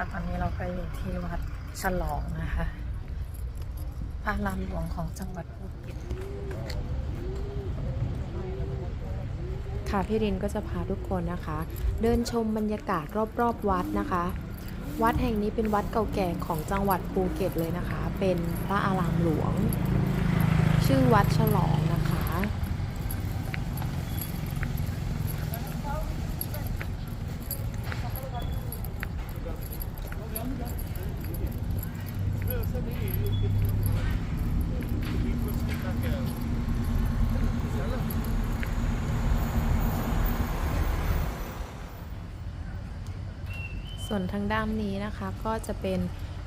ะตอนนี้เราก็อยู่ที่วัดฉลองนะคะพระรามหลวงของจังหวัดภูเก็ตค่ะพี่รินก็จะพาทุกคนนะคะ เดินชมบรรยากาศรอบๆวัดนะคะ วัดแห่งนี้เป็นวัดเก่าแก่ของจังหวัดภูเก็ตเลยนะคะ เป็นพระอารามหลวง ชื่อวัดฉลองนะคะ ส่วนทางด้านนี้นะคะก็จะเป็น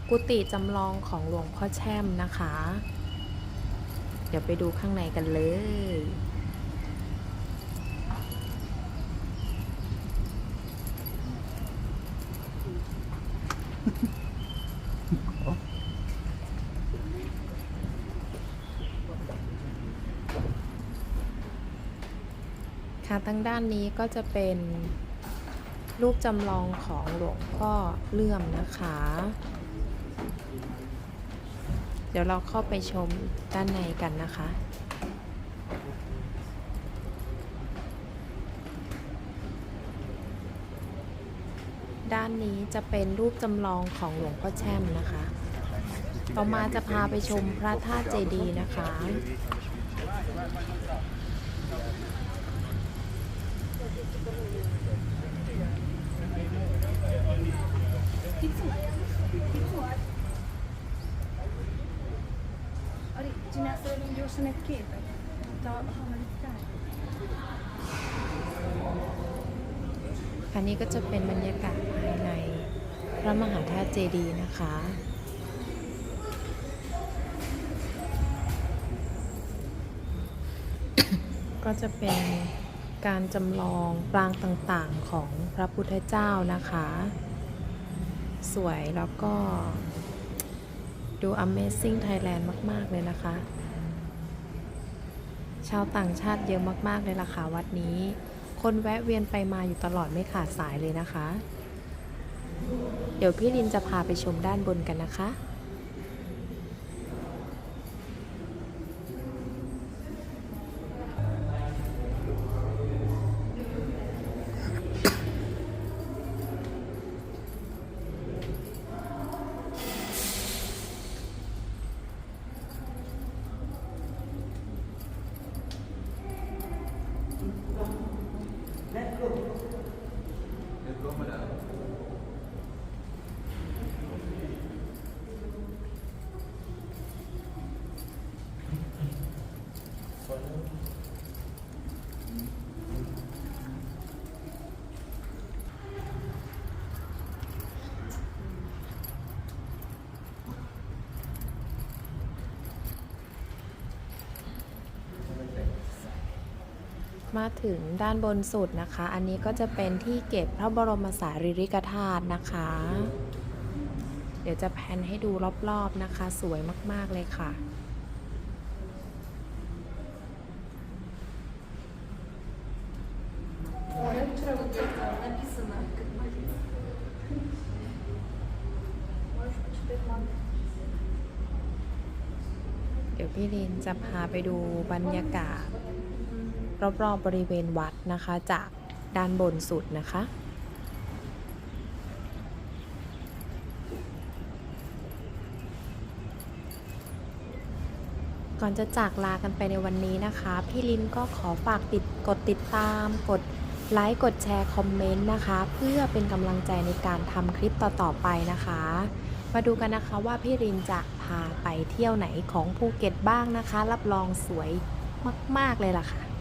กุฏิจำลองของหลวงพ่อแช่มนะคะ เดี๋ยวไปดูข้างในกันเลยค่ะทางด้านนี้ก็จะเป็น รูปจำลองของหลวงพ่อเลื่อมนะคะ เดี๋ยวเราเข้าไปชมด้านในกันนะคะ ด้านนี้จะเป็นรูปจำลองของหลวงพ่อแช่มนะคะ ต่อมาจะพาไปชมพระธาตุเจดีย์นะคะ Original religiösa nätkeitä. Mutta haluan nyt tää. อันนี้ก็จะเป็นบรรยากาศภายในพระมหาธาตุเจดีย์นะคะ ก็จะเป็นการจำลองปรางต่างๆของพระพุทธเจ้านะคะ สวยแล้วก็ ดู Amazing Thailand มาก ๆ เลยนะคะ ชาวต่างชาติเยอะมาก ๆ เลยล่ะค่ะวัดนี้ คนแวะเวียนไปมาอยู่ตลอดไม่ขาดสายเลยนะคะ เดี๋ยวพี่ลินจะพาไปชมด้านบนกันนะคะ Es como มาถึงด้านบนสุดนะคะ อันนี้ก็จะเป็นที่เก็บพระบรมสารีริกธาตุนะคะ เดี๋ยวจะแพนให้ดูรอบๆนะคะ สวยมากๆเลยค่ะเดี๋ยวพี่ลินจะพาไปดูบรรยากาศ รอบๆบริเวณวัดนะคะ จากด้านบนสุดนะคะก่อนจะจากลากันไปในวันนี้นะคะ พี่ลินก็ขอฝากติดกดติดตาม กดไลค์กดแชร์คอมเมนต์นะคะ เพื่อเป็นกำลังใจในการทำคลิปต่อๆไปนะคะ มาดูกันนะคะว่าพี่รินจะพาไปเที่ยวไหนของภูเก็ตบ้างนะคะ รับรองสวยมาก ๆ เลยล่ะค่ะ